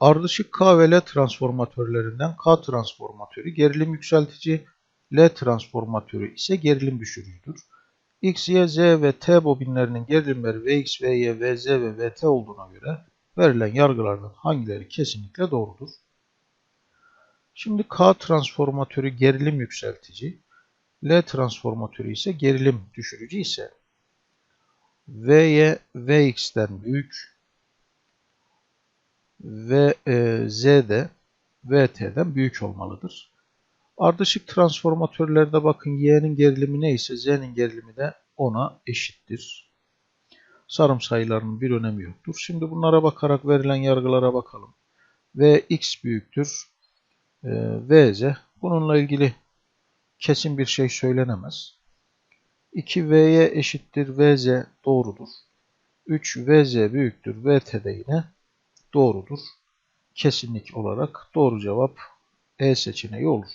Ardışık K ve L transformatörlerinden K transformatörü gerilim yükseltici, L transformatörü ise gerilim düşürücüdür. X, Y, Z ve T bobinlerinin gerilimleri Vx, Vy, Vz ve Vt olduğuna göre verilen yargılardan hangileri kesinlikle doğrudur? Şimdi K transformatörü gerilim yükseltici, L transformatörü ise gerilim düşürücü ise Vy Vx'ten büyük ve e, Z de Vt'den büyük olmalıdır. Ardışık transformatörlerde bakın Y'nin gerilimi neyse Z'nin gerilimi de ona eşittir. Sarım sayılarının bir önemi yoktur. Şimdi bunlara bakarak verilen yargılara bakalım. Vx büyüktür. E, Vz. Bununla ilgili kesin bir şey söylenemez. 2V'ye eşittir Vz doğrudur. 3 Vz büyüktür Vt de yine doğrudur. Kesinlik olarak doğru cevap E seçeneği olur.